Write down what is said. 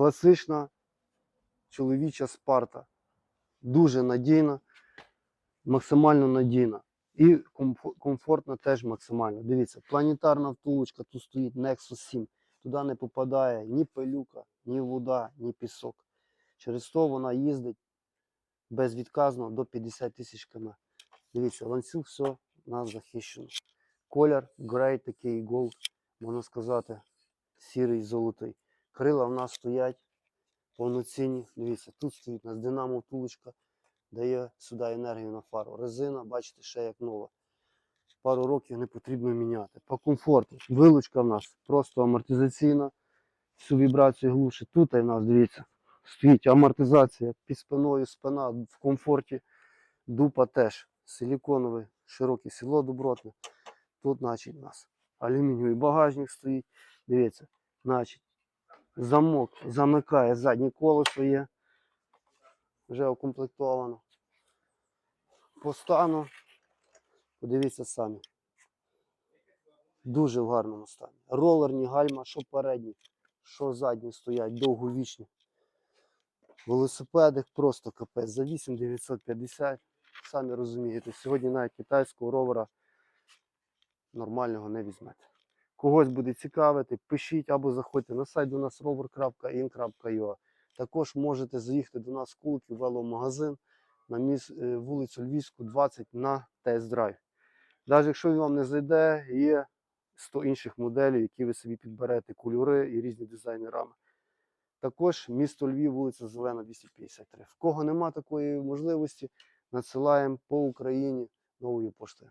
Класична чоловіча спарта. Дуже надійна, максимально надійна. І комфо- комфортно теж максимально. Дивіться, планетарна втулочка, тут стоїть Nexus 7. Туди не попадає ні пилюка, ні вода, ні пісок. Через то вона їздить безвідказно до 50 тисяч км. Дивіться, ланцюг все нас захищено. Колір грей такий голд, можна сказати, сірий золотий. Крила в нас стоять повноцінні. Дивіться, тут стоїть у нас динамо втулочка, дає сюди енергію на фару. Резина, бачите, ще як нова. Пару років не потрібно міняти. По комфорту. Вилучка в нас просто амортизаційна. Всю вібрацію глушить. Тут в нас, дивіться, стоїть амортизація під спиною, спина в комфорті. Дупа теж силіконовий, широке сідло добротне. Тут, значить, у нас алюмінієвий багажник стоїть. Дивіться, значить, замок замикає заднє колесо є. Вже укомплектовано. По стану, подивіться самі. Дуже в гарному стані. Ролерні гальма, що передні, що задні стоять, довговічні. Велосипедик просто капець. За 8950. Самі розумієте, сьогодні навіть китайського ровера нормального не візьмете. Когось буде цікавити, пишіть або заходьте на сайт до нас rover.in.ua. Також можете заїхати до нас в Куликів веломагазин на е, вулицю Львівську, 20 на тест-драйв. Навіть якщо він вам не зайде, є 100 інших моделей, які ви собі підберете, кольори і різні дизайни рами. Також місто Львів, вулиця Зелена, 253. В кого нема такої можливості, надсилаємо по Україні новою поштою.